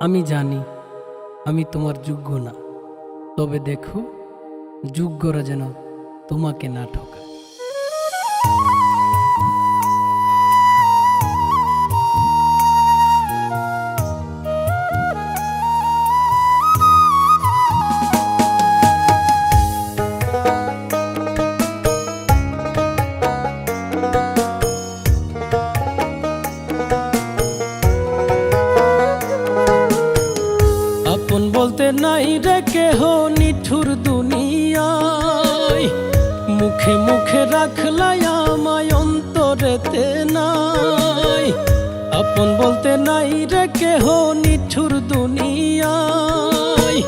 আমি জানি আমি তোমার যোগ্য না। তবে দেখো যোগ্যরা যেন তোমাকে না ঠকায়। বলতে নাই রে কেহ নিঠুর দুনিয়ায়। মুখে মুখে রাখলাই আমায় অন্তরেতে নাই। আপন বলতে নাই রে কেহ নিঠুর দুনিয়ায়।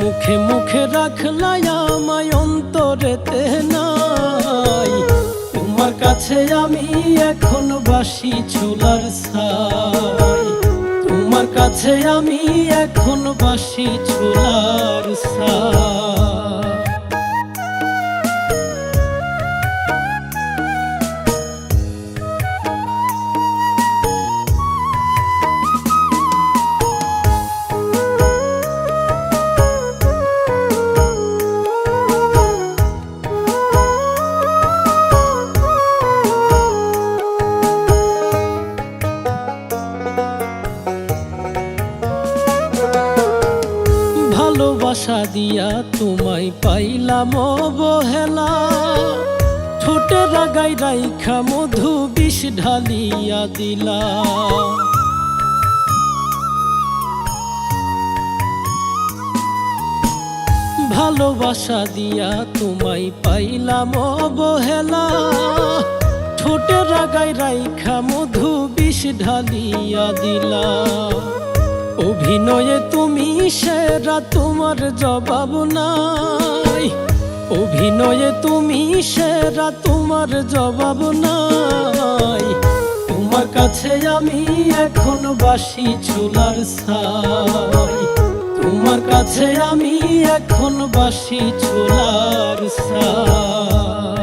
মুখে মুখে রাখলাই আমায় অন্তরেতে নাই। তোমার কাছে আমি এখন বাসি ছোলার সাই তোমার কাছে আমি এখন বাসি ভালোবাসা দিয়া তোমায় পাইলাম অবহেলা। ঠোঁটে রাগাই রাইখা মধু বিষ ঢালিয়া দিলা। ভালোবাসা দিয়া তোমায় পাইলাম অবহেলা। ঠোঁটে রাগাই রাইখা মধু বিষ ঢালিয়া দিলা। অভিনয়ে তুমি সেরা, তোমার জবাব নাই। অভিনয়ে তুমি সেরা, তোমার জবাব নাই। তোমার কাছে আমি এখন বাসি চুলার সাই তোমার কাছে আমি এখন বাসি চুলার ছাই।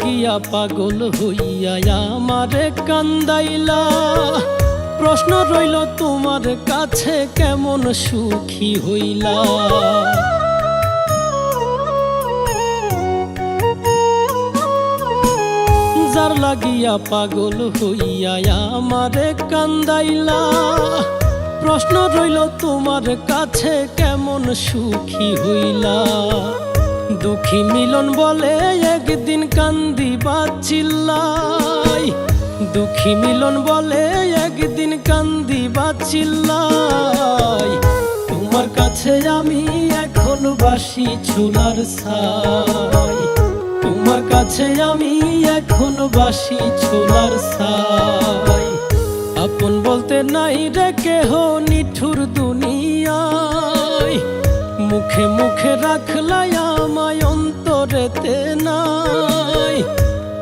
লাগিয়া পাগল হইয়া আমারে কান্দাইলা। প্রশ্ন রইল, তোমার কাছে কেমন সুখী হইলা? যার লাগিয়া পাগল হইয়া আমারে কান্দাইলা। প্রশ্ন রইল, তোমার কাছে কেমন সুখী হইলা? দুঃখী মিলন বলে একদিন কান্দি বাচিল্লাই দুঃখী মিলন বলে একদিন কান্দি বাচিল্লাই তোমার কাছে আমি এখন বাসি চুলার সাই তোমার কাছে আমি এখন বাসি ছোলার সাই আপন বলতে নাই রে কেহ নিঠুর দুনিয়ায়। মুখে মুখে রাখলাই আমায় অন্তরেতে নাই।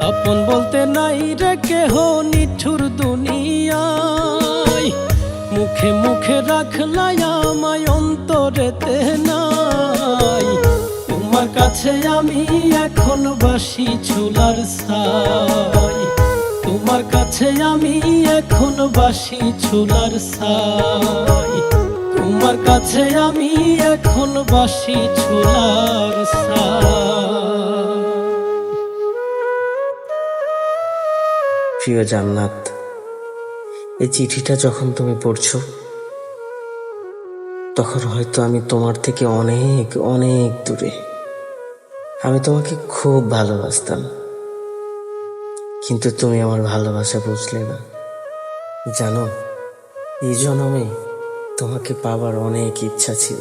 আপন বলতে নাই রে কেহ নিঠুর দুনিয়ায়। মুখে মুখে রাখলাই আমায় অন্তরেতে নাই। তোমার কাছে আমি এখন বাসি চুলার সাই তোমার কাছে আমি এখন বাসি চুলার ছাই। তোমার কাছে আমি এখন বাসি ছাই প্রিয় জান্নাত, এই চিঠিটা যখন তুমি পড়ছো, তখন হয়তো আমি তোমার থেকে অনেক অনেক দূরে। আমি তোমাকে খুব ভালোবাসতাম। কিন্তু তুমি আমার ভালোবাসা বুঝলে না। জানো, এই জন্মে তোমাকে পাবার অনেক ইচ্ছা ছিল।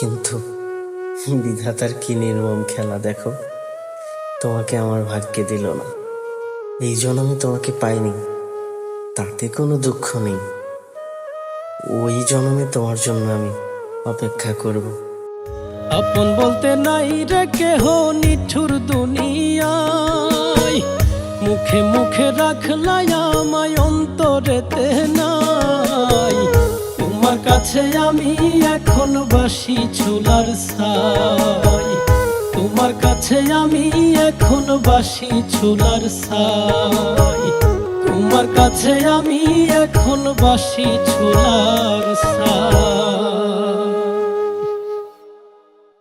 কিন্তু বিধাতার কি নির্মম খেলা দেখো? তোমাকে আমার ভাগ্যে দিল না। এই জন্মে তোমাকে পাইনি। তাতে কোনো দুঃখ নেই। ওই জন্মে তোমার জন্য আমি অপেক্ষা করব। আপন বলতে নাই রে কেহ নিঠুর দুনিয়ায়। মুখে মুখে রাখলাই আমায় অন্তরেতে তোমার কাছে আমি এখন বাসি চুলার সাই তোমার কাছে আমি এখন বাসি চুলার সাই তোমার কাছে আমি এখন বাসি চুলার সাই